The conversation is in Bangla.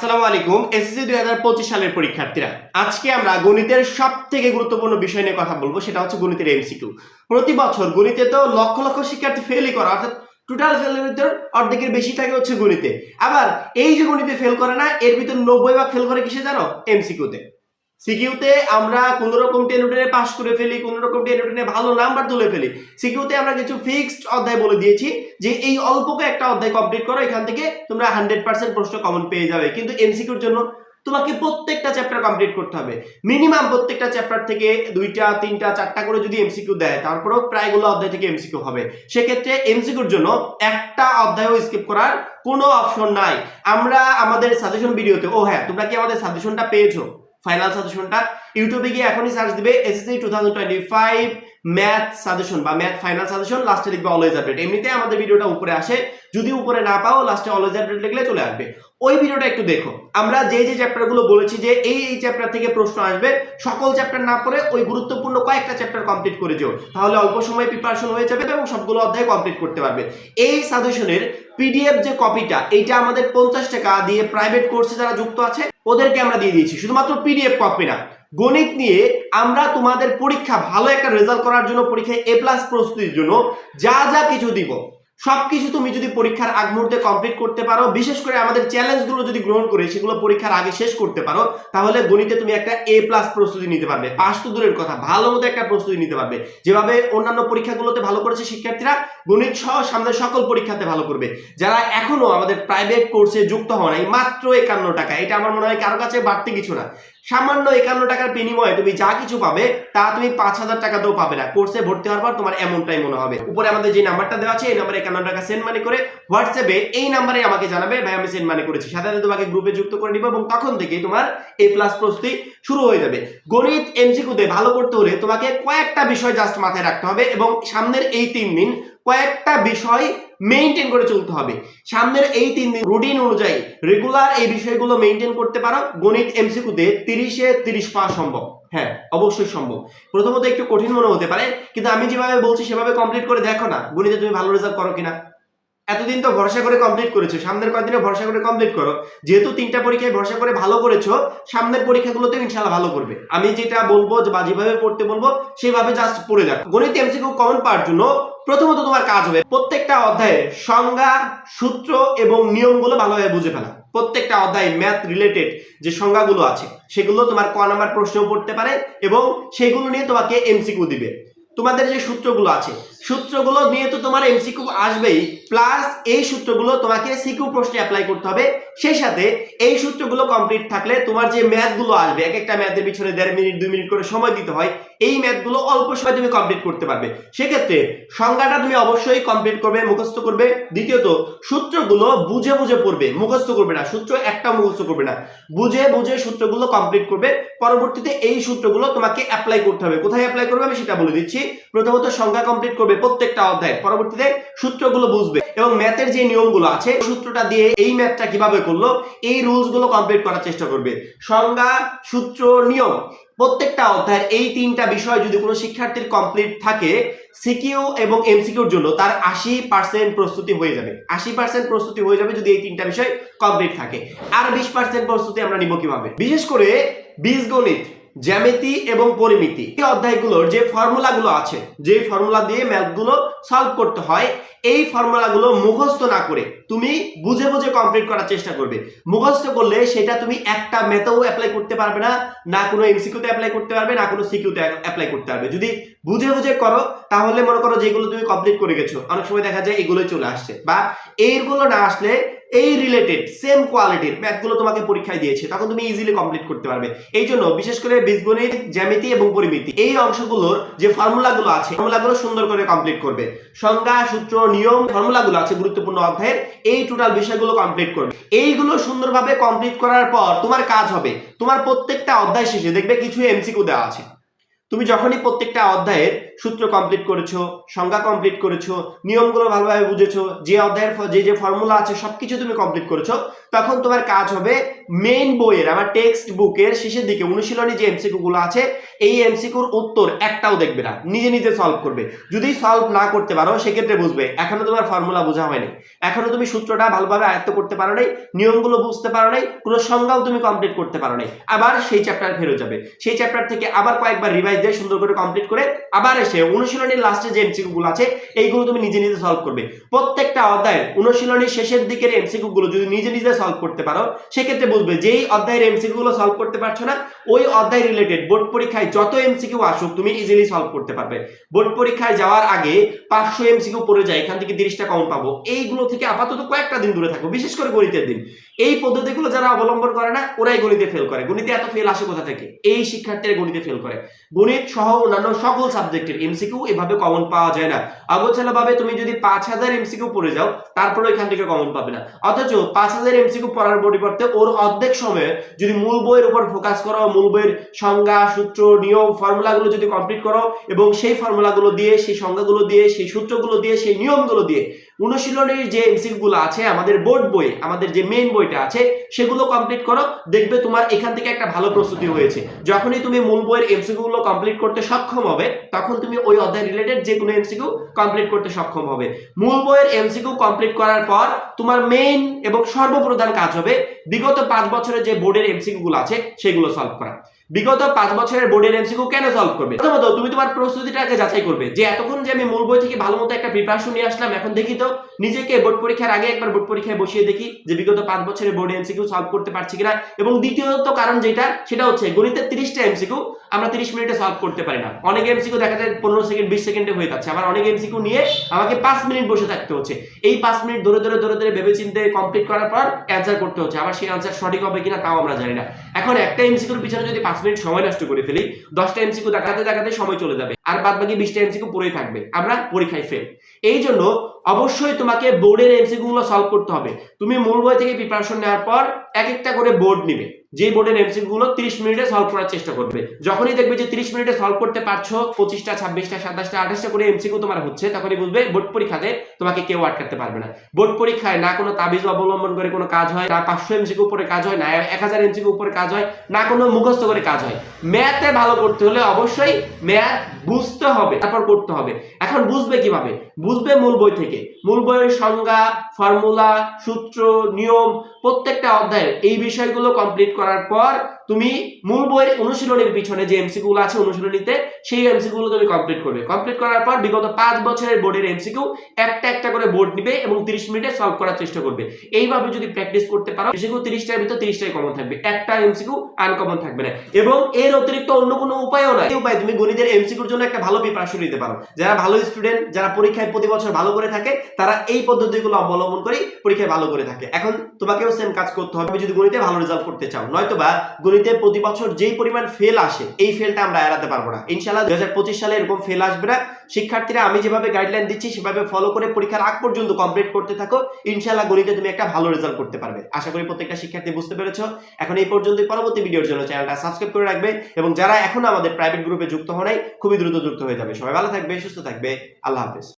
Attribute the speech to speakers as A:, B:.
A: আসসালামু আলাইকুম এসএসসি দুই হাজার পঁচিশ সালের পরীক্ষার্থীরা। আজকে আমরা গণিতের সব থেকে গুরুত্বপূর্ণ বিষয় নিয়ে কথা বলব, সেটা হচ্ছে গণিতের এমসিকিউ প্রতি বছর গণিতে তো লক্ষ লক্ষ শিক্ষার্থী ফেলই করে, অর্থাৎ টোটাল ফেলের ভিতর অর্ধেকের বেশি থাকে হচ্ছে গণিতে। আবার এই যে গণিতে ফেল করে না, এর ভিতর নব্বই ভাগ ফেল করে কিসে জানো? এমসিকিউতে সিকিউতে আমরা কোন রকম টেনুটেনে পাস করে ফেলি, কোন রকম টেনুটেনে ভালো নাম্বার তুলে ফেলি। সিকিউতে আমরা কিছু ফিক্সড অধ্যায় বলে দিয়েছি, যে এই অল্পকে একটা অধ্যায় কমপ্লিট করো, এখান থেকে তোমরা হান্ড্রেড পার্সেন্ট প্রশ্ন কমন পেয়ে যাবে। কিন্তু এমসিকিউর জন্য তোমাকে প্রত্যেকটা চ্যাপ্টার কমপ্লিট করতে হবে। মিনিমাম প্রত্যেকটা চ্যাপ্টার থেকে দুইটা, তিনটা, চারটা করে যদি এমসিকিউ দেয়, তারপরেও প্রায়গুলো অধ্যায় থেকে এমসিকিউ হবে। সেক্ষেত্রে এমসিকিউর জন্য একটা অধ্যায়ও স্কিপ করার কোনো অপশন নাই। আমরা আমাদের সাজেশন ভিডিওতে ও হ্যাঁ তোমরা কি আমাদের সাজেশনটা পেয়েছ? ফাইনাল সাজেশনটা ইউটিউবে গিয়ে এখনই সার্চ দিবে SSC two thousand twenty five math suggestion বা ম্যাথ ফাইনাল সাজেশন লাস্টে লিখবে অলওয়েজ আপডেট এমনিতে আমাদের ভিডিওটা উপরে আসে। যদি উপরে না পাও লাস্টে অলওয়েজ আপডেট লিখলে চলে আসবে। ওই ভিডিওটা একটু দেখো। আমরা যে যে চ্যাপ্টারগুলো বলেছি যে এই এই চ্যাপ্টার থেকে প্রশ্ন আসবে, সকল চ্যাপ্টার না পড়ে ওই গুরুত্বপূর্ণ কয়েকটা চ্যাপ্টার কমপ্লিট করে যেও। তাহলে অল্প সময় প্রিপারেশন হয়ে যাবে এবং সবগুলো অধ্যায় কমপ্লিট করতে পারবে। এই সাজেশনের পিডিএফ যে কপিটা এইটা আমাদের পঞ্চাশ টাকা দিয়ে প্রাইভেট কোর্সে যারা যুক্ত আছে, ওদেরকে আমরা দিয়ে দিয়েছি। শুধুমাত্র পিডিএফ কপি না। গণিত নিয়ে আমরা তোমাদের পরীক্ষা, ভালো একটা রেজাল্ট করার জন্য পরীক্ষায় এ প্লাস প্রস্তুতির জন্য যা যা কিছু দিব সবকিছু তুমি যদি পরীক্ষার আগ মুহূর্তে কমপ্লিট করতে পারো, বিশেষ করে আমাদের চ্যালেঞ্জগুলো যদি গ্রহণ করে, সেগুলো পরীক্ষার আগে শেষ করতে পারো, তাহলে গণিতে তুমি একটা এ প্লাস প্রস্তুতি নিতে পারবে। পাস তো দূরের কথা, ভালো মতো একটা প্রস্তুতি নিতে পারবে। যেভাবে অন্যান্য পরীক্ষাগুলোতে ভালো করেছে শিক্ষার্থীরা, গণিত সহ সামনে সকল পরীক্ষাতে ভালো করবে। যারা এখনও আমাদের প্রাইভেট কোর্সে যুক্ত হওয়া নাই, মাত্র একান্ন টাকা, এটা আমার মনে হয় কারও কাছে বাড়তি কিছু না। সামান্য একান্ন টাকার বিনিময়ে তুমি যা কিছু পাবে, তা তুমি পাঁচ হাজার টাকাতেও পাবে না। কোর্সে ভর্তি হওয়ার পর তোমার এমনটাই মনে হবে। উপরে আমাদের যে নাম্বারটা দেওয়া আছে, এই নাম্বারে একান্ন টাকা সেন্ড মানি করে হোয়াটসঅ্যাপে এই নাম্বারে আমাকে জানাবে, ভাই, আমি সেন্ড মানি করেছি। সাথে সাথে তোমাকে গ্রুপে যুক্ত করে নিব এবং তখন থেকে তোমার এ প্লাস প্রস্তুতি শুরু হয়ে যাবে। গণিত এমসিকিউতে ভালো করতে হলে তোমাকে কয়েকটা বিষয় জাস্ট মাথায় রাখতে হবে এবং সামনের এই তিন দিন কয়েকটা বিষয় মেনটেন করে চলতে হবে। সামনের এই তিন দিন রুটিন অনুযায়ী রেগুলার এই বিষয়গুলো মেনটেন করতে পারো। গণিত এমসিকিউতে তিরিশে তিরিশ পাওয়া সম্ভব। হ্যাঁ অবশ্যই সম্ভব। প্রথমত একটু কঠিন মনে হতে পারে, কিন্তু আমি যেভাবে বলছি সেভাবে কমপ্লিট করে দেখো না। গণিতে তুমি ভালো রেজাল্ট করো কিনা। এতদিন তো ভরসা করে কমপ্লিট করেছ। সামনের কয়েকদিনে ভরসা করে কমপ্লিট করো। যেহেতু তিনটা পরীক্ষায় ভরসা করে ভালো করেছ, সামনের পরীক্ষাগুলোতে ইনশাল্লাহ ভালো করবে। আমি যেটা বলব বা যেভাবে পড়তে বলব সেইভাবে জাস্ট পড়ে দেখো। গণিত এমসিকিউ কমন পাওয়ার জন্য প্রথমত তোমার কাজ হবে প্রত্যেকটা অধ্যায়ের সংজ্ঞা, সূত্র এবং নিয়মগুলো ভালোভাবে বুঝে ফেলা। প্রত্যেকটা অধ্যায় ম্যাথ রিলেটেড যে সংজ্ঞাগুলো আছে, সেগুলো তোমার ক নাম্বার প্রশ্নেও পড়তে পারে এবং সেগুলো নিয়ে তোমাকে এমসিকিউ দিবে। তোমাদের যে সূত্রগুলো আছে সূত্রগুলো নিয়ে তো তোমার এমসিকিউ আসবেই প্লাস এই সূত্রগুলো তোমাকে সিকিউ প্রশ্নে অ্যাপ্লাই করতে হবে। সেই সাথে এই সূত্রগুলো কমপ্লিট থাকলে তোমার যে ম্যাথগুলো আসবে, এক একটা ম্যাথের পিছনে দেড় মিনিট, দুই মিনিট করে সময় দিতে হয়, এই ম্যাথগুলো অল্প সময় তুমি কমপ্লিট করতে পারবে। সেক্ষেত্রে সংজ্ঞাটা তুমি অবশ্যই কমপ্লিট করবে, মুখস্থ করবে। দ্বিতীয়ত, সূত্রগুলো বুঝে বুঝে পড়বে, মুখস্থ করবে না, সূত্র একটা মুখস্থ করবে না। বুঝে বুঝে সূত্রগুলো কমপ্লিট করবে, পরবর্তীতে এই সূত্রগুলো তোমাকে অ্যাপ্লাই করতে হবে। কোথায় অ্যাপ্লাই করবে আমি সেটা বলে দিচ্ছি। প্রথমত সংজ্ঞা কমপ্লিট করবে প্রত্যেকটা অধ্যায় পরবর্তীতে সূত্রগুলো বুঝবে এবং ম্যাথের যে নিয়মগুলো আছে, সূত্রটা দিয়ে এই ম্যাথটা কীভাবে করল, এই রুলসগুলো কমপ্লিট করার চেষ্টা করবে। সংজ্ঞা, সূত্র, নিয়ম, প্রত্যেকটা অধ্যায়ের এই তিনটা বিষয় যদি কোনো শিক্ষার্থীর কমপ্লিট থাকে, সিকিউ এবং এমসিকিউর জন্য তার আশি পার্সেন্ট প্রস্তুতি হয়ে যাবে। আশি পার্সেন্ট প্রস্তুতি হয়ে যাবে যদি এই তিনটা বিষয় কমপ্লিট থাকে। আর বিশ পার্সেন্ট প্রস্তুতি আমরা নিব কীভাবে? বিশেষ করে বীজগণিত জ্যামিতি এবং পরিমিতি। এই অধ্যায়গুলোর যে ফর্মুলাগুলো আছে, যে ফর্মুলা দিয়ে ম্যাথগুলো সলভ করতে হয়, এই ফর্মুলাগুলো মুখস্থ না করে তুমি বুঝে বুঝে কমপ্লিট করার চেষ্টা করবে। মুখস্থ করলে সেটা তুমি একটা ম্যাথেও অ্যাপ্লাই করতে পারবে না না কোনো এমসিকিউতে অ্যাপ্লাই করতে পারবে, না কোনো সিকিউতে অ্যাপ্লাই করতে পারবে। যদি বুঝে বুঝে করো, তাহলে মনে করো যেগুলো তুমি কমপ্লিট করে গেছো। অনেক সময় দেখা যায় এগুলোই চলে আসছে। বা এইগুলো না আসলে এই রিলেটেড সেম কোয়ালিটির ম্যাথগুলো তোমাকে পরীক্ষায় দিয়েছে, তখন তুমি ইজিলি কমপ্লিট করতে পারবে। এই জন্য বিশেষ করে বীজগণিত, জ্যামিতি এবং পরিমিতি, এই অংশগুলোর যে ফর্মুলাগুলো আছে ফর্মুলাগুলো সুন্দর করে কমপ্লিট করবে। সংজ্ঞা, সূত্র, নিয়ম ফর্মুলাগুলো আছে গুরুত্বপূর্ণ অধ্যায়ের, এই টোটাল বিষয়গুলো কমপ্লিট করবে। এইগুলো সুন্দরভাবে কমপ্লিট করার পর তোমার কাজ হবে, তোমার প্রত্যেকটা অধ্যায় শেষে দেখবে কিছু এমসিকিউ দেওয়া আছে। তুমি যখনই প্রত্যেকটা অধ্যায়ের সূত্র কমপ্লিট করেছ, সংজ্ঞা কমপ্লিট করেছ, নিয়মগুলো ভালোভাবে বুঝেছ, যে অধ্যায়ের যে যে ফর্মুলা আছে, সবকিছু তুমি কমপ্লিট করেছ, তখন তোমার কাজ হবে মেইন বইয়ের, আমার টেক্সট বুকের শেষের দিকে, অনুশীলনী যে এমসিকিউ গুলো আছে, এই এমসিকিউর উত্তর একটাও দেখবে না, নিজে নিজে সলভ করবে। যদি সলভ না করতে পারো, সেক্ষেত্রে বুঝবে, এখনও তোমার ফর্মুলা বোঝা হয়নি। এখনও তুমি সূত্রটা ভালোভাবে আয়ত্ত করতে পারো নাই, নিয়মগুলো বুঝতে পারো নাই, কোনো সংজ্ঞাও তুমি কমপ্লিট করতে পারো নাই। আবার সেই চ্যাপ্টার ফেরত যাবে। সেই চ্যাপ্টার থেকে আবার কয়েকবার রিভাইজ দিয়ে সুন্দর করে কমপ্লিট করে আবার এসে অনুশীলনীর লাস্টে যে এমসিকিউ গুলো আছে, এইগুলো তুমি নিজে নিজে সলভ করবে। প্রত্যেকটা অধ্যায়ের অনুশীলনীর শেষের দিকের এমসিকিউ গুলো যদি নিজে নিজে সলভ করতে পারো, সেক্ষেত্রে বুঝবে যেই অধ্যায়ের এমসিকিউ গুলো সলভ করতে পারছ না, ওই অধ্যায় রিলেটেড বোর্ড পরীক্ষায় যত এমসিকিউ আসুক, তুমি ইজিলি সলভ করতে পারবে। বোর্ড পরীক্ষায় যাওয়ার আগে পাঁচশো এমসিকিউ পড়ে যায়, এখান থেকে তিরিশটা কম পাবো। এইগুলো থেকে আপাতত কয়েকটা দিন দূরে থাকব বিশেষ করে গণিতের দিন। এই পদ্ধতিগুলো যারা অবলম্বন করে না, ওরাই গণিতে ফেল করে। গণিতে এত ফেল আসে কোথা থেকে? এই শিক্ষার্থীরা গণিতে ফেল করে। গণিত সহ অন্যান্য সকল সাবজেক্টের এমসিকিউ এভাবে কমন পাওয়া যায় না। ভাবে তুমি যদি পাঁচ হাজার এমসিকিউ পড়ে যাও তারপরে এখান থেকে কমন পাবে না। অথচ পাঁচ হাজার এমসিকিউ পড়ার পরিবর্তে ওর অর্ধেক সময়ে যদি মূল বইয়ের উপর ফোকাস করো, মূল বইয়ের সংজ্ঞা, সূত্র, নিয়ম ফর্মুলাগুলো যদি কমপ্লিট করো এবং সেই ফর্মুলাগুলো দিয়ে, সেই সংজ্ঞাগুলো দিয়ে, সেই সূত্রগুলো দিয়ে, সেই নিয়মগুলো দিয়ে অনুশীলনের যে এমসিকিউ গুলো আছে, আমাদের বোর্ড বই, আমাদের যে মেইন বইটা আছে, সেগুলো কমপ্লিট করো, দেখবে তোমার এখান থেকে একটা ভালো প্রস্তুতি হয়েছে। যখনই তুমি মূল বইয়ের এমসিকিউ গুলো কমপ্লিট করতে সক্ষম হবে, তখন তুমি ওই অধ্যায় রিলেটেড যে কোনো এমসিকিউ কমপ্লিট করতে সক্ষম হবে। মূল বইয়ের এমসিকিউ কমপ্লিট করার পর তোমার মেইন এবং সর্বপ্রধান কাজ হবে, বিগত পাঁচ বছরের যে বোর্ডের এমসিকিউ গুলো আছে, সেগুলো সলভ করা। বিগত পাঁচ বছরের বোর্ডের এমসিকিউ কেন সলভ করবে? প্রথমত, তুমি তোমার প্রস্তুতিটাকে যাচাই করবে। যে এতক্ষণ যে আমি মূল বই থেকে ভালো মতো একটা প্রিপারেশন নিয়ে আসলাম, এখন দেখি তো, নিজেকে বোর্ড পরীক্ষার আগে একবার বোর্ড পরীক্ষায় বসিয়ে দেখি যে বিগত পাঁচ বছরের বোর্ডে এমসিকিউ সলভ করতে পারছি কিনা। এবং দ্বিতীয়ত কারণ যেটা, সেটা হচ্ছে গণিতের তিরিশটা এমসিকিউ আমরা তিরিশ মিনিটে সলভ করতে পারি না। অনেক এমসিকিউ দেখা যায় পনেরো সেকেন্ড, বিশ সেকেন্ডে হয়ে যাচ্ছে। আবার অনেক এমসিকিউ নিয়ে আমাকে পাঁচ মিনিট বসে থাকতে হচ্ছে। এই পাঁচ মিনিট ধরে ধরে ধরে ধরে ভেবে চিন্তে কমপ্লিট করার পর অ্যান্সার করতে হচ্ছে। আবার সেই অ্যান্সার সঠিক হবে কিনা তাও আমরা জানি না। এখন একটা এমসিকিউর পিছনে যদি পাঁচ মিনিট সময় নষ্ট করে ফেলি, দশটা এমসিকিউ দেখাতে দেখাতে সময় চলে যাবে। আর বাদ বাকি বিশটা এমসিকিউ পড়েই থাকবে। আমরা পরীক্ষায় ফেল এই জন্য অবশ্যই তোমাকে বোর্ডের এমসিকিউ গুলো সলভ করতে হবে। তুমি মূল বই থেকে প্রিপারেশন নেওয়ার পর এক একটা করে বোর্ড নিবে। যে বোর্ডের এমসিকিউ গুলো তিরিশ মিনিটে সলভ করার চেষ্টা করবে। যখনই দেখবে যে তিরিশ মিনিটে সলভ করতে পারছ, পঁচিশটা, ছাব্বিশটা, সাতাশটা, আঠাশটা করে এমসিকিউ তোমার হচ্ছে, তখনই বুঝবে বোর্ড পরীক্ষাতে তোমাকে কেউ আটকাতে পারবে না। বোর্ড পরীক্ষায় না কোনো তাবিজ অবলম্বন করে কোনো কাজ হয়, না পাঁচশো এমসিকিউ উপরে কাজ হয়, না এক হাজার এমসিকিউ উপরে কাজ হয়, না কোনো মুখস্থ করে কাজ হয়। ম্যাথে ভালো করতে হলে অবশ্যই ম্যাথ বুঝতে হবে, তারপর করতে হবে। এখন বুঝবে কীভাবে? বুঝবে মূল বই থেকে। মূল বইয়ের সংজ্ঞা ফর্মুলা সূত্র নিয়ম প্রত্যেকটা অধ্যায়ের এই বিষয়গুলো কমপ্লিট করার পর তুমি মূল বইয়ের অনুশীলনের পিছনে যে এমসিকিউ আছে অনুশীলনীতে, সেই এমসিকিউ গুলো তুমি কমপ্লিট করবে। কমপ্লিট করার পর বিগত পাঁচ বছরের বোর্ডের এমসিকিউ একটা একটা করে বোর্ড নিবে এবং তিরিশ মিনিটে সলভ করার চেষ্টা করবে। এইভাবে যদি প্র্যাকটিস করতে পারো এমসিকিউ তিরিশটার ভিতর তিরিশটাই কমন থাকবে। একটা এমসিকিউ আনকমন থাকবে না। এবং এর অতিরিক্ত অন্য কোনো উপায়ও এই উপায় তুমি গণিতের এমসিকিউর জন্য একটা ভালো প্রিপারেশন নিতে পারো। যারা ভালো স্টুডেন্ট যারা পরীক্ষায় প্রতি বছর ভালো করে থাকে, তারা এই পদ্ধতিগুলো অবলম্বন করে পরীক্ষায় ভালো করে থাকে। এখন তোমাকেও সেম কাজ করতে হবে, যদি গণিতে ভালো রেজাল্ট করতে চাও। নয়তো বা গণিতে প্রতি বছর যেই পরিমাণ ফেল আসে, এই ফেলটা আমরা এড়াতে পারব না। ইনশাল্লাহ দুই হাজার পঁচিশ সালে এরকম ফেল আসবে না। শিক্ষার্থীরা, আমি যেভাবে গাইডলাইন দিচ্ছি, সেভাবে ফলো করে পরীক্ষার আগ পর্যন্ত কমপ্লিট করতে থাকো। ইনশাল্লাহ গণিতে তুমি একটা ভালো রেজাল্ট করতে পারবে। আশা করি প্রত্যেকটা শিক্ষার্থী বুঝতে পেরেছ। এখন এই পর্যন্তই। পরবর্তী ভিডিওর জন্য চ্যানেলটা সাবস্ক্রাইব করে রাখবে এবং যারা এখন আমাদের প্রাইভেট গ্রুপে যুক্ত নাই, খুবই দ্রুত যুক্ত হয়ে যাবে। সবাই ভালো থাকবে, সুস্থ থাকবে। আল্লাহ হাফেজ।